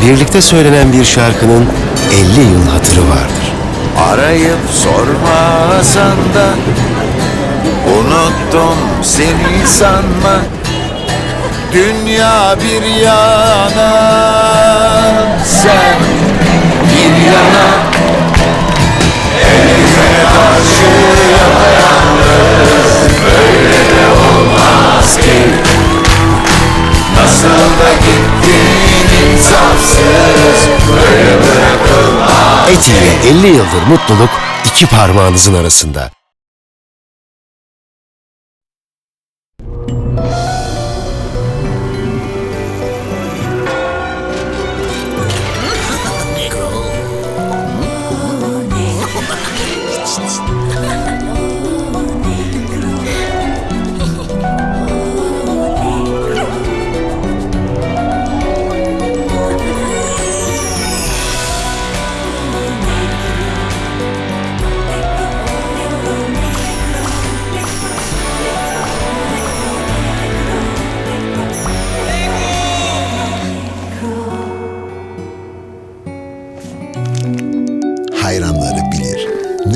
birlikte söylenen bir şarkının 50 yıl hatırı vardır. Arayıp sormasan da. Unuttum seni sanma. Dünya bir yana. Sen insafsız Böyle bırakılmaz Eti ile 50 yıldır mutluluk iki parmağınızın arasında.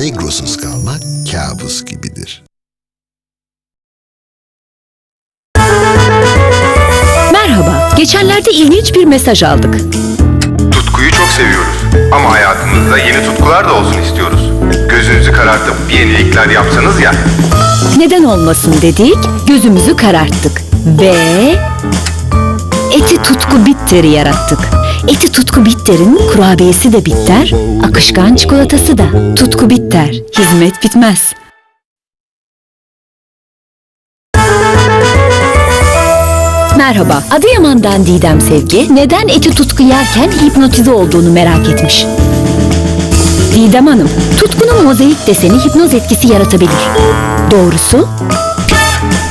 Negrosuz kalmak kabus gibidir. Merhaba. Geçenlerde ilginç bir mesaj aldık. Tutkuyu çok seviyoruz. Ama hayatımızda yeni tutkular da olsun istiyoruz. Gözünüzü karartıp bir yenilikler yapsanız ya. Neden olmasın dedik, gözümüzü kararttık ve Eti Tutku Bitter'i yarattık. Eti Tutku Bitter'in kurabiyesi de bitter, akışkan çikolatası da. Tutku Bitter, hizmet bitmez. Merhaba, Adıyaman'dan Didem Sevgi neden eti tutku yerken hipnotize olduğunu merak etmiş. Didem Hanım, tutkunun mozaik deseni hipnoz etkisi yaratabilir. Doğrusu,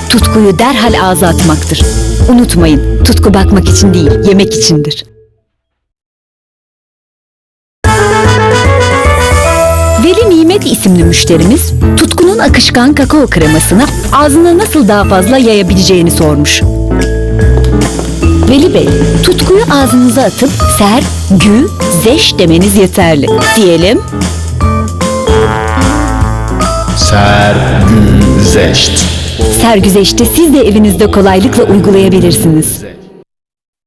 tutkuyu derhal ağza atmaktır. Unutmayın, tutku bakmak için değil, yemek içindir. İsimli müşterimiz, tutkunun akışkan kakao kremasını ağzına nasıl daha fazla yayabileceğini sormuş. Veli Bey, tutkuyu ağzınıza atıp ser, gü, zeş demeniz yeterli. Diyelim, Sergüzeşt. sergüzeşte siz de evinizde kolaylıkla uygulayabilirsiniz.